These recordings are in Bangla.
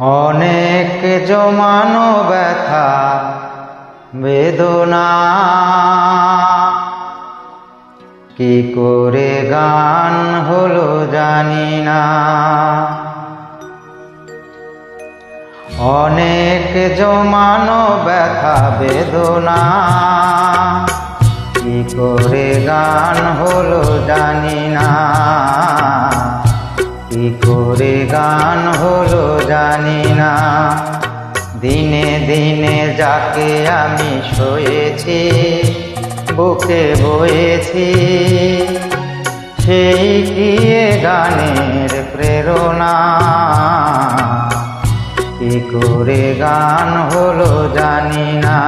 অনেক জমানো ব্যথা, বেদনা। কি করে গান হলো জানি না। অনেক জমানো ব্যথা, বেদনা। কি করে গান হলো জানি না। করে গান হলো জানি না। দিনে দিনে যাকে আমি শোয়েছি বুকে বয়েছি, সেই এ গানের প্রেরণা? কি করে গান হলো জানি না।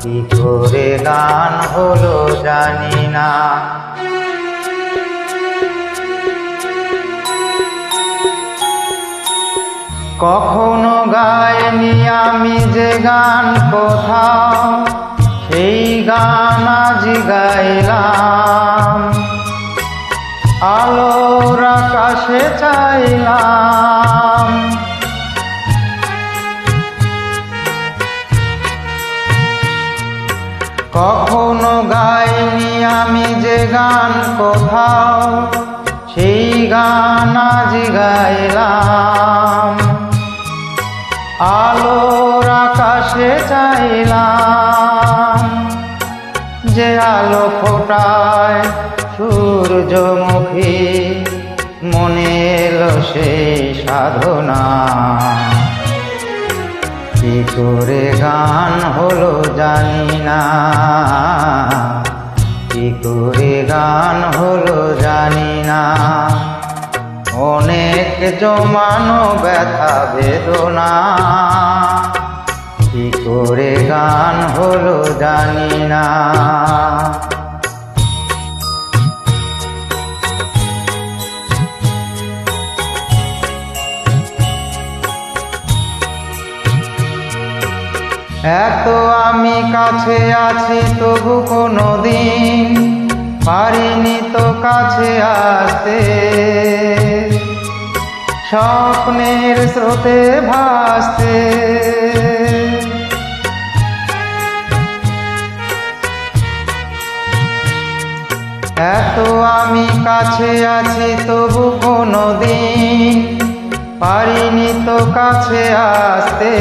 কি করে গান হলো জানি না। কখনো গায়নি আমি যে গান কোথাও, সেই গান আজ গাইলাম। আলোর আকাশে চাইলাম। কখনো গাইনি আমি যে গান কোথাও সূর্যমুখী, মনে এলো সেই সাধনা। কি করে গান হলো জানি না। কি করে গান হলো জানি না। অনেক জমানো ব্যথা, বেদনা। কি করে গান হলো জানি না। এত আমি কাছে আছি তবু কোনো দিন পারিনি তো কাছে আসতে। স্বপ্নের স্রোতে ভাসতে। এত আমি কাছে আছি তবু কোনো দিন পারিনি তো কাছে আসতে।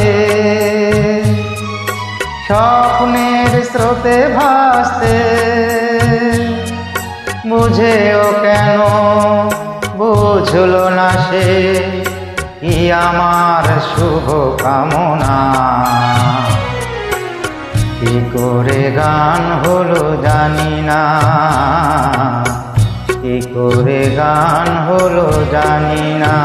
স্বপ্নের স্রোতে ভাসতে। বুঝেও কেন বুঝলো না সে কি আমার শুভ কামনা। কি করে গান হলো জানি না। কি করে গান হলো জানি না।